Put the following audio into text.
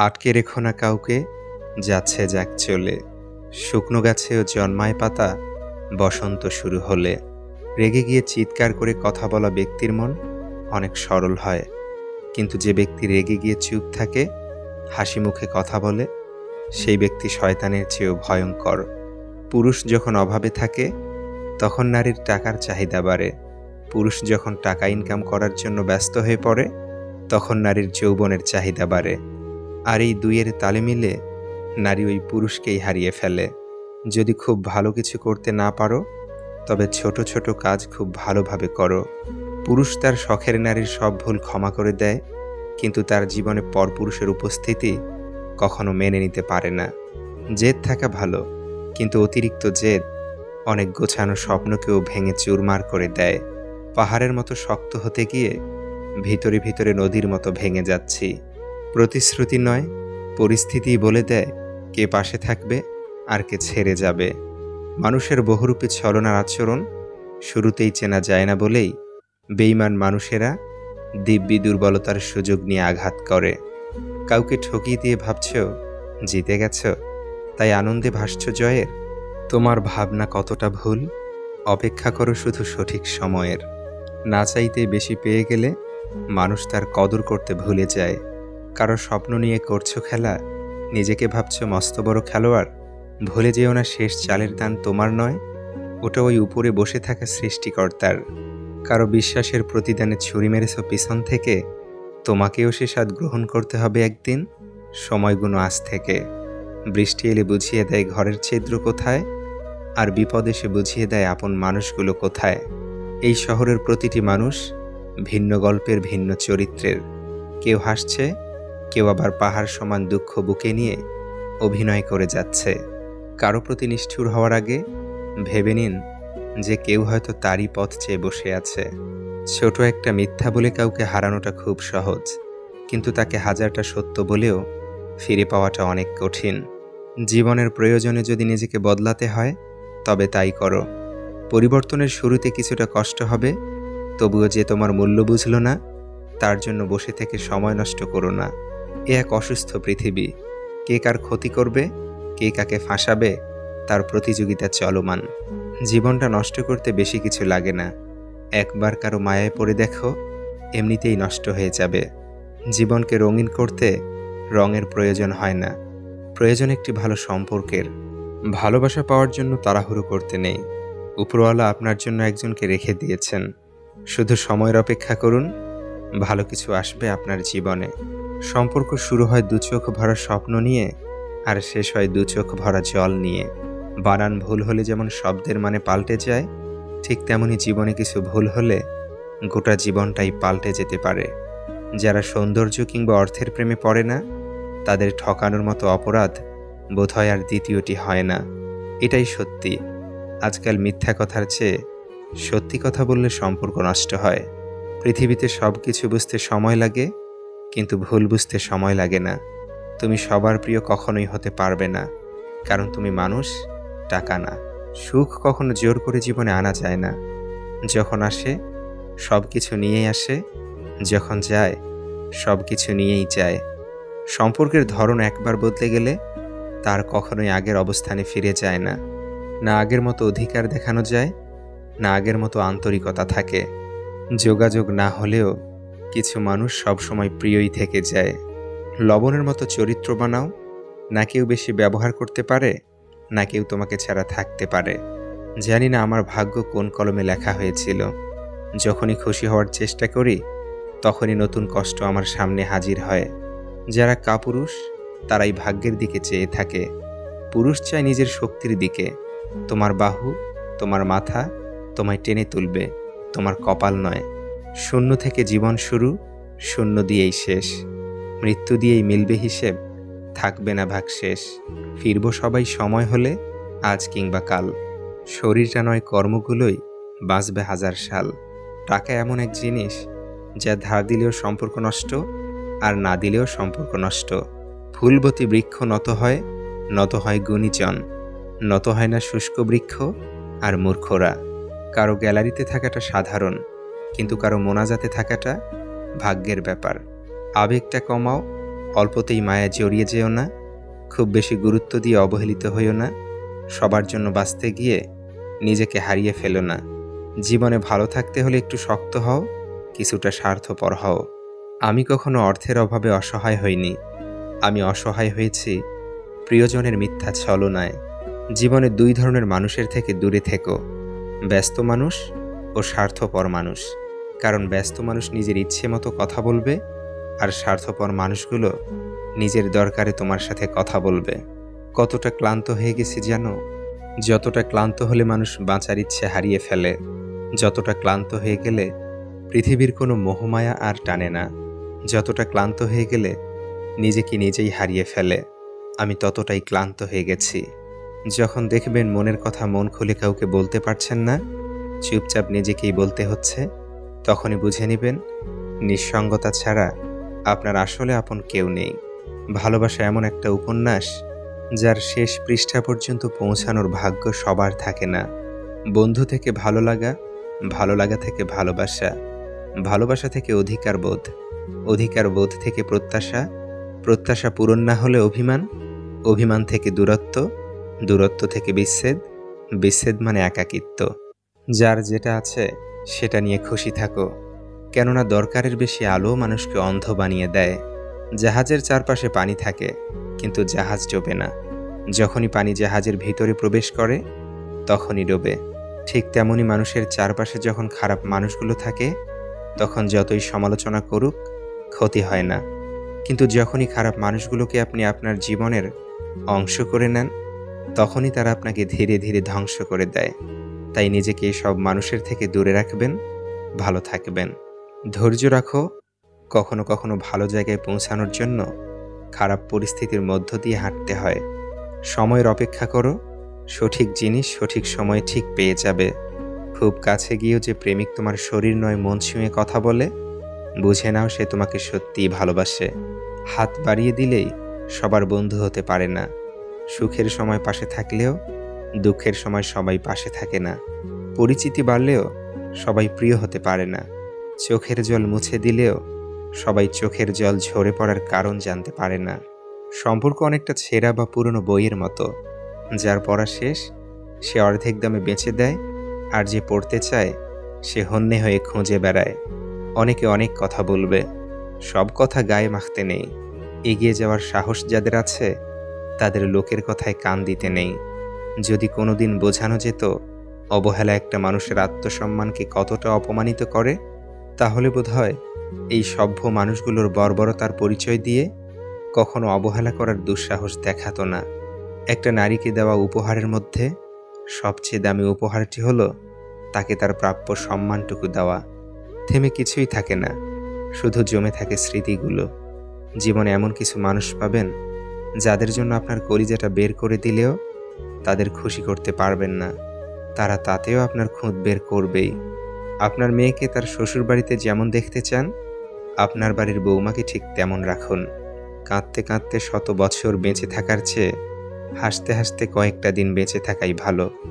আটকে রেখো না কাউকে, যাচ্ছে যাক চলে। শুকনো গাছেও জন্মায় পাতা, বসন্ত শুরু হলে। রেগে গিয়ে চিৎকার করে কথা বলা ব্যক্তির মন অনেক সরল হয়। কিন্তু যে ব্যক্তি রেগে গিয়ে চুপ থাকে, হাসি মুখে কথা বলে, সেই ব্যক্তি শয়তানের চেয়েও ভয়ঙ্কর। পুরুষ যখন অভাবে থাকে, তখন নারীর টাকার চাহিদা বাড়ে। পুরুষ যখন টাকা ইনকাম করার জন্য ব্যস্ত হয়ে পড়ে, তখন নারীর যৌবনের চাহিদা বাড়ে। আর এই দুইয়ের তালে মিলে নারী ওই পুরুষকেই হারিয়ে ফেলে। যদি খুব ভালো কিছু করতে না পারো, তবে ছোট ছোট কাজ খুব ভালোভাবে করো। পুরুষ তার শখের নারীর সব ভুল ক্ষমা করে দেয়, কিন্তু তার জীবনে পরপুরুষের উপস্থিতি কখনো মেনে নিতে পারে না। জেদ থাকা ভালো, কিন্তু অতিরিক্ত জেদ অনেক গোছানো স্বপ্নকেও ভেঙে চুরমার করে দেয়। পাহাড়ের মতো শক্ত হতে গিয়ে ভিতরে ভিতরে নদীর মতো ভেঙে যাচ্ছি। প্রতিশ্রুতি নয়, পরিস্থিতি বলে দেয় কে পাশে থাকবে আর কে ছেড়ে যাবে। মানুষের বহুরূপী ছলনার আচরণ শুরুতেই চেনা যায় না বলেই বেইমান মানুষেরা দিব্যি দুর্বলতার সুযোগ নিয়ে আঘাত করে। কাউকে ঠকিয়ে দিয়ে ভাবছ, জিতে গেছ? তাই আনন্দে ভাসছ জয়ের? তোমার ভাবনা কতটা ভুল? অপেক্ষা করো শুধু সঠিক সময়ের। না চাইতে বেশি পেয়ে গেলে মানুষ তার কদর করতে ভুলে যায়। কারও স্বপ্ন নিয়ে করছ খেলা? নিজেকে ভাবছ মস্ত বড় খেলোয়াড়? ভুলে যেও না শেষ চালের দান তোমার নয়। ওটা ওই উপরে বসে থাকা সৃষ্টিকর্তার। কারও বিশ্বাসের প্রতিদানে ছুরি মেরেছ পিছন থেকে? তোমাকেও সে স্বাদ গ্রহণ করতে হবে একদিন? সময়গুলো আজ থেকে। বৃষ্টি এলে বুঝিয়ে দেয় ঘরের ছিদ্র কোথায়? আর বিপদ এসে বুঝিয়ে দেয় আপন মানুষগুলো কোথায়? এই শহরের প্রতিটি মানুষ ভিন্ন গল্পের ভিন্ন চরিত্রের। কেউ হাসছে কেউ আবার পাহাড় সমান দুঃখ বুকে নিয়ে অভিনয় করে যাচ্ছে। কারও প্রতি নিষ্ঠুর হওয়ার আগে ভেবে নিন যে কেউ হয়তো তারই পথ চেয়ে বসে আছে। ছোট একটা মিথ্যা বলে কাউকে হারানোটা খুব সহজ, কিন্তু তাকে হাজারটা সত্য বলেও ফিরে পাওয়াটা অনেক কঠিন। জীবনের প্রয়োজনে যদি নিজেকে বদলাতে হয়, তবে তাই করো। পরিবর্তনের শুরুতে কিছুটা কষ্ট হবে, তবুও যে তোমার মূল্য বুঝলো না, তার জন্য বসে থেকে সময় নষ্ট করো না। এ এক অসুস্থ পৃথিবী। কে কার ক্ষতি করবে? কে কাকে ফাঁসাবে? তার প্রতিযোগিতা চলমান। জীবনটা নষ্ট করতে বেশি কিছু লাগে না। একবার কারও মায়ায় পড়ে দেখো, এমনিতেই নষ্ট হয়ে যাবে। জীবনকে রঙিন করতে রঙের প্রয়োজন হয় না। প্রয়োজন একটি ভালো সম্পর্কের। ভালোবাসা পাওয়ার জন্য তাড়াহুড়ো করতে নেই। উপরওয়ালা আপনার জন্য একজনকে রেখে দিয়েছেন। শুধু সময়ের অপেক্ষা করুন, ভালো কিছু আসবে আপনার জীবনে। সম্পর্ক শুরু হয় দু চোখ ভরা স্বপ্ন নিয়ে আর শেষ হয় দু চোখ ভরা জল নিয়ে। বানান ভুল হলে যেমন শব্দের মানে পাল্টে যায়, ঠিক তেমনি জীবনে কিছু ভুল হলে গোটা জীবনটাই পাল্টে যেতে পারে। যারা সৌন্দর্য কিংবা অর্থের প্রেমে পড়ে না, তাদের ঠকানোর মতো অপরাধ বোধহয় আর দ্বিতীয়টি হয় না। এটাই সত্যি। আজকাল মিথ্যা কথার চেয়ে সত্যি কথা বললে সম্পর্ক নষ্ট হয়। পৃথিবীতে সব কিছু বুঝতে সময় লাগে কিন্তু ভুল বুঝতে সময় লাগে না। তুমি সবার প্রিয় কখনোই হতে পারবে না। কারণ তুমি মানুষ, টাকা না। সুখ কখনো জোর করে জীবনে আনা যায় না। যখন আসে সব কিছু নিয়েই আসে। যখন যায় সব কিছু নিয়েই যায়। সম্পর্কের ধরন একবার বদলে গেলে, তার কখনোই আগের অবস্থানে ফিরে যায় না। না আগের মতো অধিকার দেখানো যায়, না আগের মতো আন্তরিকতা থাকে। যোগাযোগ না হলেও কিছু মানুষ সবসময় প্রিয়ই থেকে যায়। লবণের মতো চরিত্র বানাও, না কেউ বেশি ব্যবহার করতে পারে, না কেউ তোমাকে ছাড়া থাকতে পারে। জানি না আমার ভাগ্য কোন কলমে লেখা হয়েছিল। যখনই খুশি হওয়ার চেষ্টা করি, তখনই নতুন কষ্ট আমার সামনে হাজির হয়। যারা কাপুরুষ, তারাই ভাগ্যের দিকে চেয়ে থাকে। পুরুষ চায় নিজের শক্তির দিকে। তোমার বাহু, তোমার মাথা, তোমায় টেনে তুলবে, তোমার কপাল নয়। শূন্য থেকে জীবন শুরু, শূন্য দিয়েই শেষ। মৃত্যু দিয়েই মিলবে হিসেব, থাকবে না ভাগ শেষ। ফিরব সবাই সময় হলে, আজ কিংবা কাল। শরীরটা নয় কর্মগুলোই বাঁচবে হাজার সাল। টাকা এমন এক জিনিস, যা ধার দিলেও সম্পর্ক নষ্ট আর না দিলেও সম্পর্ক নষ্ট। ফুলবতী বৃক্ষ নত হয় নত হয় গুণীজন। নত হয় না শুষ্ক বৃক্ষ আর মূর্খরা। কারও গ্যালারিতে থাকাটা সাধারণ। কিন্তু কারও মোনাজাতে থাকাটা ভাগ্যের ব্যাপার। আবেগটা কমাও, অল্পতেই মায়া জড়িয়ে যেও না, খুব বেশি গুরুত্ব দিয়ে অবহেলিত হইও না, সবার জন্য বাঁচতে গিয়ে নিজেকে হারিয়ে ফেলো না। জীবনে ভালো থাকতে হলে একটু শক্ত হও, কিছুটা স্বার্থপর হও। আমি কখনো অর্থের অভাবে অসহায় হইনি। আমি অসহায় হয়েছি, প্রিয়জনের মিথ্যা ছলনায়। জীবনে দুই ধরনের মানুষের থেকে দূরে থেকো। ব্যস্ত মানুষ ও স্বার্থপর মানুষ। কারণ ব্যস্ত মানুষ নিজের ইচ্ছে মতো কথা বলবে, আর স্বার্থপর মানুষগুলো নিজের দরকারে তোমার সাথে কথা বলবে। কতটা ক্লান্ত হয়ে গেছি জানো? যতটা ক্লান্ত হলে মানুষ বাঁচার ইচ্ছে হারিয়ে ফেলে। যতটা ক্লান্ত হয়ে গেলে পৃথিবীর কোনো মোহমায়া আর টানে না। যতটা ক্লান্ত হয়ে গেলে নিজেকে নিজেই হারিয়ে ফেলে। আমি ততটাই ক্লান্ত হয়ে গেছি। যখন দেখবেন মনের কথা মন খুলে কাউকে বলতে পারছেন না চুপচাপ নিজেকেই বলতে হচ্ছে। তখনই বুঝে নেবেন, নিঃসঙ্গতা ছাড়া আপনার আসলে আপন কেউ নেই। ভালোবাসা এমন একটা উপন্যাস যার শেষ পৃষ্ঠা পর্যন্ত পৌঁছানোর ভাগ্য সবার থাকে না। বন্ধু থেকে ভালো লাগা ভালো লাগা থেকে ভালোবাসা ভালোবাসা থেকে অধিকার বোধ অধিকার বোধ থেকে প্রত্যাশা প্রত্যাশা পূরণ না হলে অভিমান অভিমান থেকে দূরত্ব দূরত্ব থেকে বিচ্ছেদ বিচ্ছেদ মানে একাকিত্ব। যার যেটা আছে, সেটা নিয়ে খুশি থাকো। কেননা দরকারের বেশি আলো মানুষকে অন্ধ বানিয়ে দেয়। জাহাজের চারপাশে পানি থাকে, কিন্তু জাহাজ ডোবে না। যখনই পানি জাহাজের ভিতরে প্রবেশ করে, তখনই ডোবে। ঠিক তেমনই মানুষের চারপাশে যখন খারাপ মানুষগুলো থাকে, তখন যতই সমালোচনা করুক, ক্ষতি হয় না। কিন্তু যখনই খারাপ মানুষগুলোকে আপনি আপনার জীবনের অংশ করে নেন, তখনই তারা আপনাকে ধীরে ধীরে ধ্বংস করে দেয়। তাই নিজেকে সব মানুষের থেকে দূরে রাখবেন, ভালো থাকবেন। ধৈর্য রাখো, কখনো কখনো ভালো জায়গায় পৌঁছানোর জন্য খারাপ পরিস্থিতির মধ্য দিয়ে হাঁটতে হয়। সময়ের অপেক্ষা করো, সঠিক জিনিস, সঠিক সময়ে ঠিক পেয়ে যাবে। খুব কাছে গিয়েও যে প্রেমিক তোমার শরীর নয়, মন ছুঁয়ে কথা বলে, বুঝে নাও সে তোমাকে সত্যিই ভালোবাসে। হাত বাড়িয়ে দিলেই সবার বন্ধু হতে পারে না। সুখের সময় পাশে থাকলেও দুঃখের সময় সবাই পাশে থাকে না। পরিচিতি বাড়লেও সবাই প্রিয় হতে পারে না। চোখের জল মুছে দিলেও সবাই চোখের জল ঝরে পড়ার কারণ জানতে পারে না। সম্পর্ক অনেকটা ছেঁড়া বা পুরনো বইয়ের মতো। যার পড়া শেষ, সে অর্ধেক দামে বেঁচে দেয়, আর যে পড়তে চায়, সে হন্যে হয়ে খুঁজে বেড়ায়। অনেকে অনেক কথা বলবে। সব কথা গায়ে মাখতে নেই। এগিয়ে যাওয়ার সাহস যাদের আছে, তাদের লোকের কথায় কান দিতে নেই। যদি কোনোদিন বোঝানো যেত, অবহেলা একটা মানুষের আত্মসম্মানকে কতটা অপমানিত করে, তাহলে বোধহয় এই সভ্য মানুষগুলোর বর্বরতার পরিচয় দিয়ে কখনো অবহেলা করার দুঃসাহস দেখাতো না। একটা নারীকে দেওয়া উপহারের মধ্যে সবচেয়ে দামি উপহারটি হলো তাকে তার প্রাপ্য সম্মানটুকু দেওয়া। থেমে কিছুই থাকে না, শুধু জমে থাকে স্মৃতিগুলো। জীবনে এমন কিছু মানুষ পাবেন, যাদের জন্য আপনার কলিজাটা বের করে দিলেও তাদের খুশি করতে পারবেন না। তারা তাতেও আপনার খুঁত বের করবেই। আপনার মেয়েকে তার শ্বশুর বাড়িতে যেমন দেখতে চান, আপনার বাড়ির বৌমাকে ঠিক তেমন রাখুন। কাঁদতে কাঁদতে শত বছর বেঁচে থাকার চেয়ে হাসতে হাসতে কয়েকটা দিন বেঁচে থাকাই ভালো।